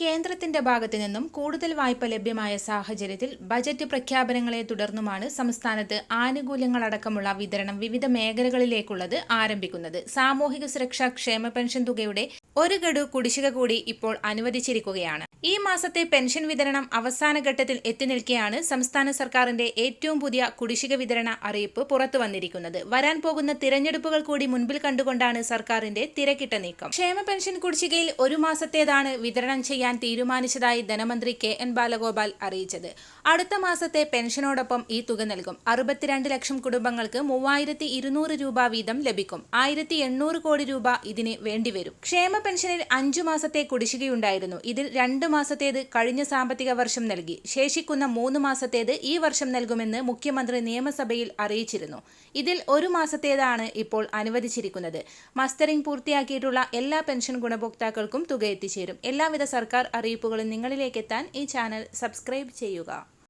കേന്ദ്രത്തിന്റെ ഭാഗത്തു നിന്നും കൂടുതൽ വായ്പ ലഭ്യമായ സാഹചര്യത്തിൽ ബജറ്റ് പ്രഖ്യാപനങ്ങളെ തുടർന്നുമാണ് സംസ്ഥാനത്ത് ആനുകൂല്യങ്ങളടക്കമുള്ള വിതരണം വിവിധ മേഖലകളിലേക്കുള്ളത് ആരംഭിക്കുന്നത്. സാമൂഹിക സുരക്ഷാ ക്ഷേമ പെൻഷൻ തുകയുടെ ഒരു ഗഡു കുടിശ്ശിക കൂടി ഇപ്പോൾ അനുവദിച്ചിരിക്കുകയാണ്. ഈ മാസത്തെ പെൻഷൻ വിതരണം അവസാന ഘട്ടത്തിൽ എത്തി നിൽക്കെയാണ് സംസ്ഥാന സർക്കാരിന്റെ ഏറ്റവും പുതിയ കുടിശ്ശിക വിതരണ അറിയിപ്പ് പുറത്തു വന്നിരിക്കുന്നത്. വരാൻ പോകുന്ന തിരഞ്ഞെടുപ്പുകൾ കൂടി മുൻപിൽ കണ്ടുകൊണ്ടാണ് സർക്കാരിന്റെ തിരക്കിട്ട നീക്കം. ക്ഷേമ പെൻഷൻ കുടിശ്ശികയിൽ ഒരു മാസത്തേതാണ് വിതരണം ചെയ്യാൻ തീരുമാനിച്ചതായി ധനമന്ത്രി കെ എൻ ബാലഗോപാൽ അറിയിച്ചത്. അടുത്ത മാസത്തെ പെൻഷനോടൊപ്പം ഈ തുക നൽകും. അറുപത്തിരണ്ട് ലക്ഷം കുടുംബങ്ങൾക്ക് മൂവായിരത്തി ഇരുന്നൂറ് രൂപ വീതം ലഭിക്കും. ആയിരത്തി എണ്ണൂറ് കോടി രൂപ ഇതിന് വേണ്ടിവരും. ക്ഷേമ പെൻഷനിൽ അഞ്ചു മാസത്തെ കുടിശ്ശികയുണ്ടായിരുന്നു. ഇതിൽ രണ്ട് മാസത്തേത് കഴിഞ്ഞ സാമ്പത്തിക വർഷം നൽകി. ശേഷിക്കുന്ന മൂന്ന് മാസത്തേത് ഈ വർഷം നൽകുമെന്ന് മുഖ്യമന്ത്രി നിയമസഭയിൽ അറിയിച്ചിരുന്നു. ഇതിൽ ഒരു മാസത്തേതാണ് ഇപ്പോൾ അനുവദിച്ചിരിക്കുന്നത്. മസ്റ്ററിംഗ് പൂർത്തിയാക്കിയിട്ടുള്ള എല്ലാ പെൻഷൻ ഗുണഭോക്താക്കൾക്കും തുക എത്തിച്ചേരും. എല്ലാവിധ സർക്കാർ അറിയിപ്പുകളും നിങ്ങളിലേക്ക് എത്താൻ ഈ ചാനൽ സബ്സ്ക്രൈബ് ചെയ്യുക.